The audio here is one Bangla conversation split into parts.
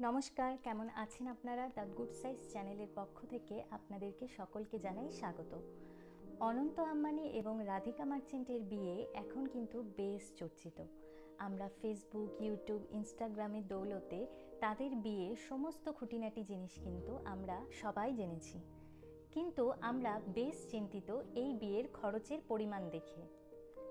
নমস্কার, কেমন আছেন আপনারা? দ্য গুড সাইজ চ্যানেলের পক্ষ থেকে আপনাদেরকে সকলকে জানাই স্বাগত। অনন্ত আম্বানি এবং রাধিকা মার্চেন্টের বিয়ে এখন কিন্তু বেশ চর্চিত। আমরা ফেসবুক ইউটিউব ইনস্টাগ্রামের দৌলতে তাদের বিয়ের সমস্ত খুঁটিনাটি জিনিস কিন্তু আমরা সবাই জেনেছি। কিন্তু আমরা বেশ চিন্তিত এই বিয়ের খরচের পরিমাণ দেখে।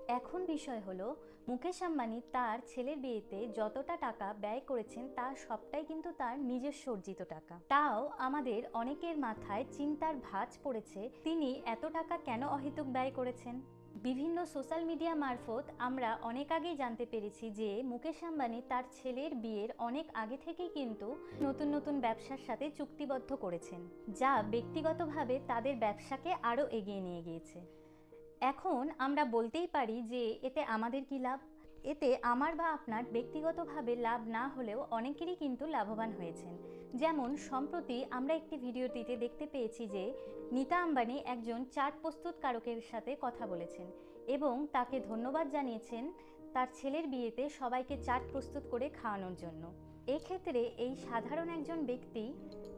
এখন বিষয় হলো, মুকেশ আম্বানি তার ছেলের বিয়েতে যতটা টাকা ব্যয় করেছেন তার সবটাই কিন্তু তার নিজস্ব অর্জিত টাকা। তাও আমাদের অনেকের মাথায় চিন্তার ভাঁজ পড়েছে, তিনি এত টাকা কেন অহেতুক ব্যয় করেছেন? বিভিন্ন সোশ্যাল মিডিয়া মারফত আমরা অনেক আগেই জানতে পেরেছি যে মুকেশ আম্বানি তার ছেলের বিয়ের অনেক আগে থেকেই কিন্তু নতুন নতুন ব্যবসার সাথে চুক্তিবদ্ধ করেছেন, যা ব্যক্তিগতভাবে তাদের ব্যবসাকে আরও এগিয়ে নিয়ে গিয়েছে। এখন আমরা বলতেই পারি যে এতে আমাদের কি লাভ? এতে আমার বা আপনার ব্যক্তিগতভাবে লাভ না হলেও অনেকেরই কিন্তু লাভবান হয়েছেন। যেমন, সম্প্রতি আমরা একটি ভিডিওটিতে দেখতে পেয়েছি যে নীতা আম্বানি একজন চাট প্রস্তুতকারকের সাথে কথা বলেছেন এবং তাকে ধন্যবাদ জানিয়েছেন তার ছেলের বিয়েতে সবাইকে চাট প্রস্তুত করে খাওয়ানোর জন্য। এক্ষেত্রে এই সাধারণ একজন ব্যক্তি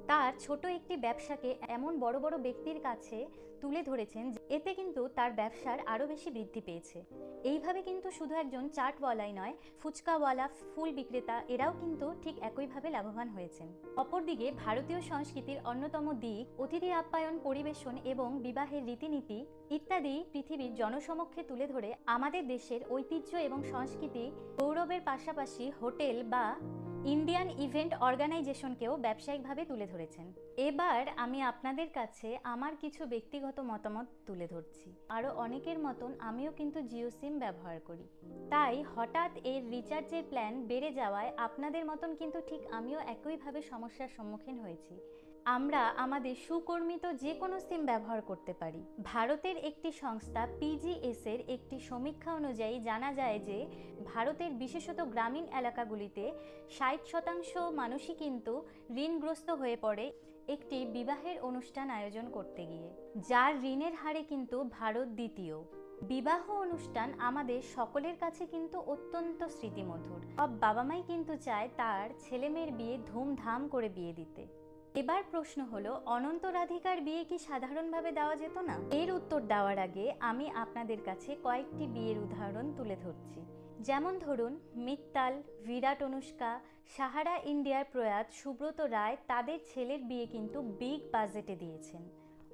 তার ছোট একটি ব্যবসাকে এমন বড় বড় ব্যক্তির কাছে তুলে ধরেছেন এতে কিন্তু তার ব্যবসার আরও বেশি বৃদ্ধি পেয়েছে। এইভাবে কিন্তু শুধু একজন চাটওয়ালাই নয়, ফুচকাওয়ালা, ফুল বিক্রেতা এরাও কিন্তু ঠিক একইভাবে লাভবান হয়েছেন। অপরদিকে ভারতীয় সংস্কৃতির অন্যতম দিক, অতিথি আপ্যায়ন, পরিবেশন এবং বিবাহের রীতিনীতি ইত্যাদি পৃথিবীর জনসমক্ষে তুলে ধরে আমাদের দেশের ঐতিহ্য এবং সংস্কৃতি গৌরবের পাশাপাশি হোটেল বা ইন্ডিয়ান ইভেন্ট অর্গানাইজেশনকেও ব্যবসায়িকভাবে তুলে ধরেছেন। এবার আমি আপনাদের কাছে আমার কিছু ব্যক্তিগত মতামত তুলে ধরছি। আরও অনেকের মতন আমিও কিন্তু জিও সিম ব্যবহার করি। তাই হঠাৎ এর রিচার্জের প্ল্যান বেড়ে যাওয়ায় আপনাদের মতন কিন্তু ঠিক আমিও একইভাবে সমস্যার সম্মুখীন হয়েছি। আমরা আমাদের সুকর্মিত যে কোনো সিম ব্যবহার করতে পারি। ভারতের একটি সংস্থা পিজিএস এর একটি সমীক্ষা অনুযায়ী জানা যায় যে, ভারতের বিশেষত গ্রামীণ এলাকাগুলিতে ষাট শতাংশ মানুষই কিন্তু ঋণগ্রস্ত হয়ে পড়ে একটি বিবাহের অনুষ্ঠান আয়োজন করতে গিয়ে। যার ঋণের হারে কিন্তু ভারত দ্বিতীয়। বিবাহ অনুষ্ঠান আমাদের সকলের কাছে কিন্তু অত্যন্ত স্মৃতিমধুর। সব বাবা মাই কিন্তু চায় তার ছেলেমেয়ের বিয়ে ধুমধাম করে বিয়ে দিতে। এবার প্রশ্ন হলো, অনন্ত রাধিকার বিয়ে কি সাধারণভাবে দেওয়া যেত না? এর উত্তর দেওয়ার আগে আমি আপনাদের কাছে কয়েকটি বিয়ের উদাহরণ তুলে ধরছি। যেমন ধরুন, মিত্তাল, বিরাট অনুষ্কা, সাহারা ইন্ডিয়ার প্রয়াত সুব্রত রায় তাদের ছেলের বিয়ে কিন্তু বিগ বাজেটে দিয়েছেন।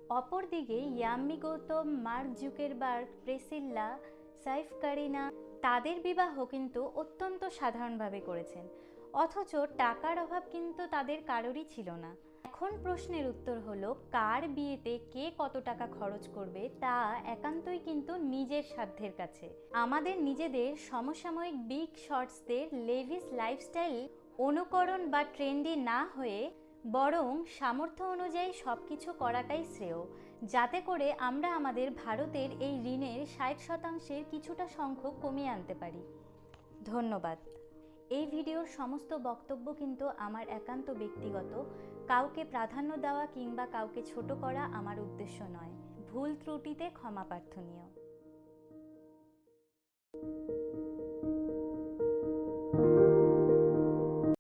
অপরদিকে Yami Gautam, Mark Zuckerberg, Priscilla, Saif Kareena তাদের বিবাহ কিন্তু অত্যন্ত সাধারণভাবে করেছেন। অথচ টাকার অভাব কিন্তু তাদের কারোরই ছিল না। এখন প্রশ্নের উত্তর হলো, কার বিয়েতে কে কত টাকা খরচ করবে তা একান্তই কিন্তু নিজের সাধ্যের কাছে। আমাদের নিজেদের সমসাময়িক বিগ শর্টসদের লেভিস লাইফস্টাইল অনুকরণ বা ট্রেন্ডি না হয়ে বরং সামর্থ্য অনুযায়ী সব কিছু করাটাই শ্রেয়। যাতে করে আমরা আমাদের ভারতের এই ঋণের ষাট শতাংশের কিছুটা সংখ্যক কমিয়ে আনতে পারি। ধন্যবাদ। এই ভিডিওর সমস্ত বক্তব্য কিন্তু আমার একান্ত ব্যক্তিগত। কাউকে প্রাধান্য দেওয়া কিংবা কাউকে ছোট করা আমার উদ্দেশ্য নয়। ভুল ত্রুটিতে ক্ষমা প্রার্থনীয়।